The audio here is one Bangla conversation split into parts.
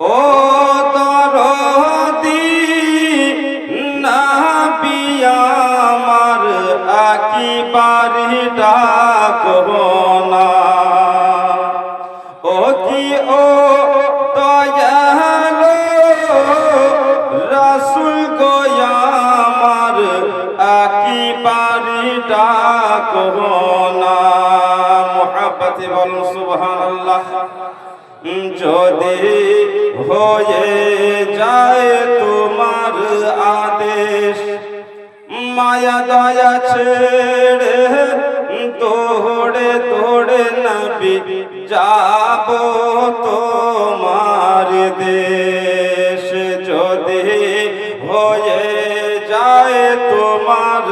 ও দরদি, নাবি আমার একেবারে ডাকবো না। ও কি, ও দয়ালো, রাসুল গোয়ামার একেবারে ডাকবো না। মোহাব্বতে বল সুবহানাল্লাহ। যদি হয়ে যায় তোমার আদেশ। মায়া দয়া ছেড়ে দৌড়ে দৌড়ে নবী, যাব তোমার দেশ। যদি হয়ে যায় তোমার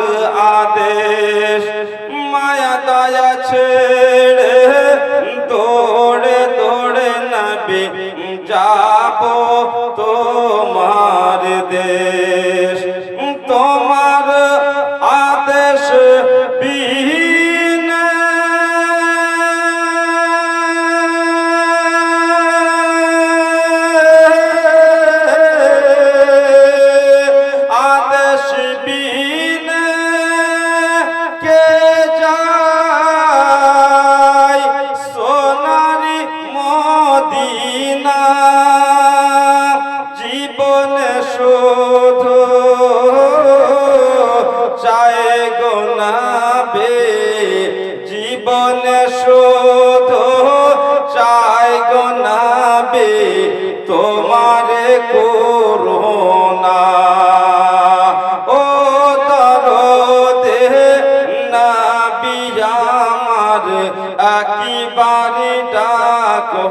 আদেশ, মায়া দয়া ছেড়ে তোমার দেশ জীবন শুধু জীবন শুধু চায় গোনাবে তোমারে করোনা ও দরদে নাবি আমার, একেবারে ডাকো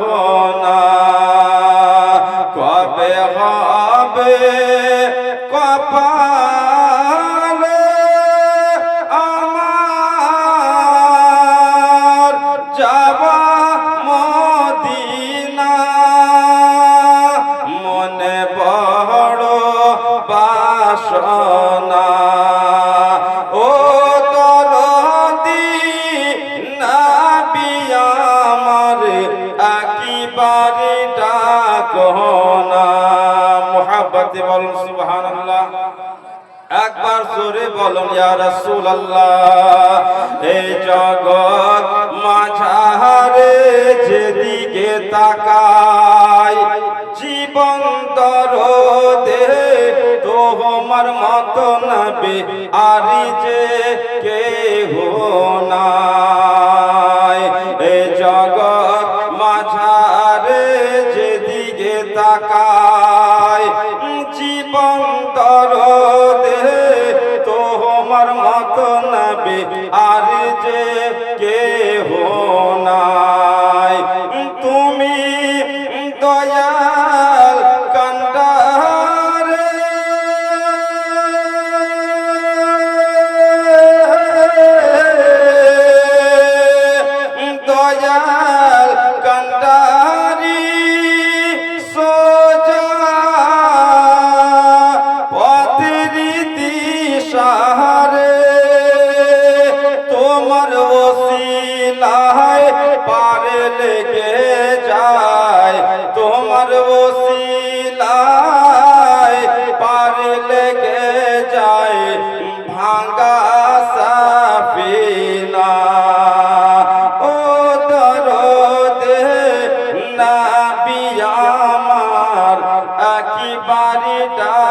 না। কপালে আমার যাওয়া মদিনা। মনে বড় বাসনা। ও দরদি নাবি আমার একেবারে ডাকনা মোহাব্বতে বলুন সুবহানাল্লাহ। একবার জোরে বলুন, ইয়া রাসূলুল্লাহ, এই জগৎ মাঝারে যেদিকে তাকাই, জীবন দরদে তোমার মত নবী আরি যে কেহ নাই। এই জগৎ মাঝারে যেদিকে তাকাই আর যে কেহ নাই। তুমি দয়াল কন্ডারে। দয়াল কন্ডারি সোজা পথের দিশারে ভাঙ্গা সাফিনা। ও দরদে নাবি আমার একেবারে ডাকো